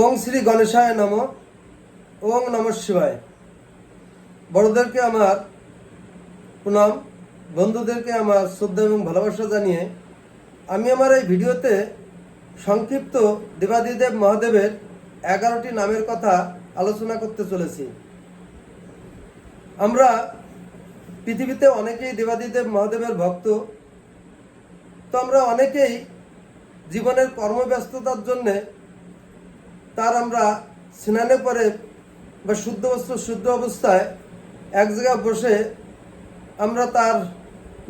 ওং শ্রী গণেশায় নম, ওং নম শিবায়। বড়দেরকে আমার প্রণাম, বন্ধুদেরকে আমার শ্রদ্ধা এবং ভালোবাসা জানিয়ে আমি আমার এই ভিডিওতে সংক্ষিপ্ত দেবাদিদেব মহাদেবের এগারোটি নামের কথা আলোচনা করতে চলেছি। আমরা পৃথিবীতে অনেকেই দেবাদিদেব মহাদেবের ভক্ত, তো আমরা অনেকেই জীবনের কর্মব্যস্ততার জন্যে তার আমরা স্নানে পরে বা শুদ্ধ বস্ত্র শুদ্ধ অবস্থায় এক জায়গায় বসে আমরা তার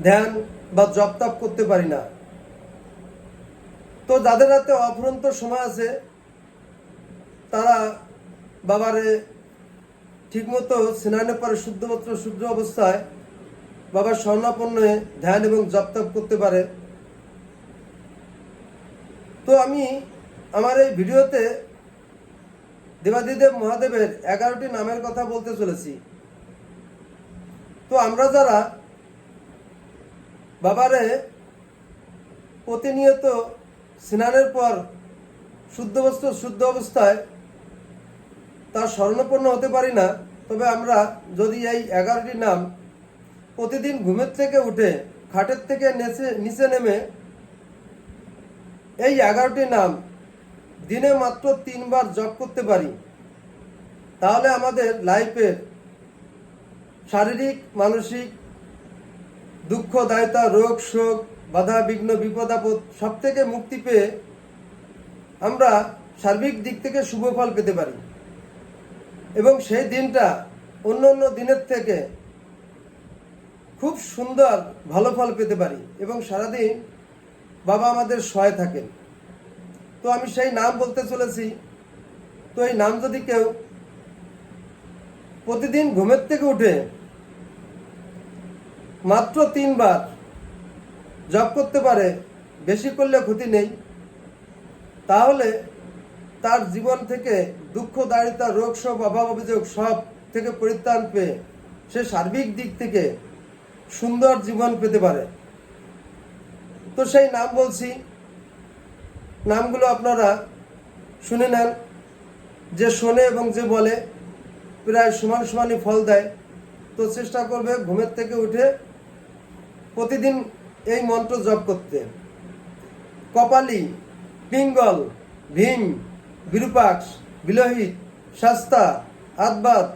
ধ্যান বা জপ করতে পারি না। তো যাদের হাতে অফুরন্ত সময় আছে, তারা বাবারে ঠিকমতো স্নানে পরে শুদ্ধমাত্র শুদ্ধ অবস্থায় বাবার স্বর্ণাপন্নে ধ্যান এবং জপ তপ করতে পারে। তো আমি আমার এই ভিডিওতে দেবাদিদেব মহাদেবের এগারোটি নামের কথা বলতে চলেছি। তো আমরা যারা বাবারে প্রতিনিয়ত স্নানের পর শুদ্ধ বস্ত্র শুদ্ধ অবস্থায় তার স্বর্ণপূর্ণ হতে পারি না, তবে আমরা যদি এই এগারোটি নাম প্রতিদিন ঘুমের থেকে উঠে, খাটের থেকে নেচে নিচে নেমে এই এগারোটি নাম দিনে মাত্র তিনবার জপ করতে পারি। তাহলে আমাদের লাইফের শারীরিক, মানসিক দুঃখ, দায়িতা, রোগ, শোক, বাধা, বিঘ্ন, বিপদ, আপদ সব থেকে মুক্তি পেয়ে আমরা সার্বিক দিক থেকে শুভ ফল পেতে পারি। এবং সেই দিনটা অন্য অন্য দিনের থেকে খুব সুন্দর, ভালো ফল পেতে পারি এবং সারাদিন বাবা আমাদের সহায় থাকেন। তো আমি সেই নাম বলতে চলেছি। তো এই নাম যদি কেউ প্রতিদিন ঘুমের থেকে উঠে মাত্র তিনবার জপ করতে পারে, বেশি করলে ক্ষতি নেই। তাহলে তার জীবন থেকে দুঃখ, দারিদ্র, রোগ সব, অভাব, অভিযোগ সব থেকে পরিত্রাণ পেয়ে সে সার্বিক দিক থেকে সুন্দর জীবন পেতে পারে। তো সেই নাম বলছি নামগুলো আপনারা শুনে নেন। যে শোনে এবং যে বলে, প্রায় সমান সমানই ফল দেয়। তো চেষ্টা করবে ঘুমের থেকে উঠে প্রতিদিন এই মন্ত্র জপ করতে। কপালি, পিঙ্গল, ভীম, বিরূপাক্ষ, বিলোহিত, শাস্তা, আদবাত,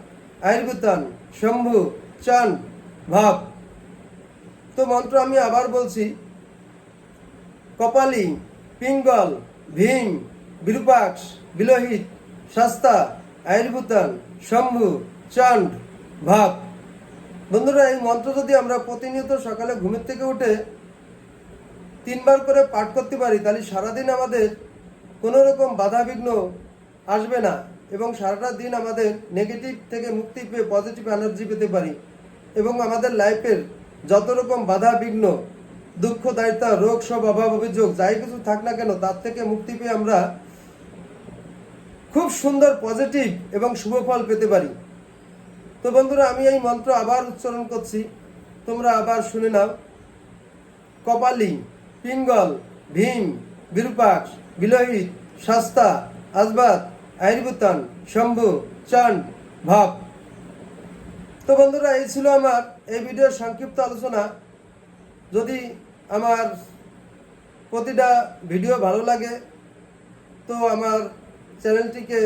আয়ুর্বেদান, শম্ভু, চান, ভাব। তো মন্ত্র আমি আবার বলছি, কপালি পিঙ্গল, ভীম, বিরূপাক্ষ, বিলোহিত শাস্তা আয়ুর্ভূতান শম্ভু, চণ্ড ভাব বন্ধুরা, এই মন্ত্র যদি আমরা প্রতিনিয়ত সকালে ঘুমের থেকে উঠে তিনবার করে পাঠ করতে পারি, তাহলে সারাদিন আমাদের কোনো রকম বাধা বিঘ্ন আসবে না এবং সারাটা দিন আমাদের নেগেটিভ থেকে মুক্তি পেয়ে পজিটিভ এনার্জি পেতে পারি এবং আমাদের লাইফের যত রকম বাধা বিঘ্ন দুঃখ, দায়িত্ব, রোগ সব অভাব অভিযোগ, যাই কিছু থাক না কেন, তার থেকে মুক্তি পেয়ে আমরা খুব সুন্দর পজিটিভ এবং শুভ ফল পেতে পারি। তো বন্ধুরা, আমি এই মন্ত্র আবার উচ্চারণ করছি। তোমরা আবার শুনে নাও। কপালি, পিঙ্গল, ভীম, বিরূপাক্ষ, বিলোহিত শাস্তা আজবাত আয়ুর্বেতান শম্ভু চান্ড ভাব। তো বন্ধুরা, এই ছিল আমার এই ভিডিওর সংক্ষিপ্ত আলোচনা। যদি আমার প্রতিটা ভিডিও ভালো লাগে, তো আমার চ্যানেলটিকে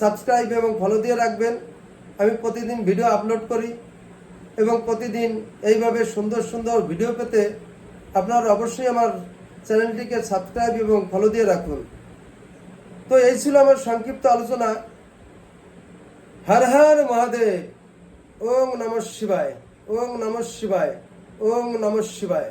সাবস্ক্রাইব এবং ফলো দিয়ে রাখবেন। আমি প্রতিদিন ভিডিও আপলোড করি এবং প্রতিদিন এইভাবে সুন্দর সুন্দর ভিডিও পেতে আপনারা অবশ্যই আমার চ্যানেলটিকে সাবস্ক্রাইব এবং ফলো দিয়ে রাখুন। তো এই ছিল আমার সংক্ষিপ্ত আলোচনা। হর হর মহাদেব ওং নম শিবায় ওং নম শিবায় ওং নম শিবায়।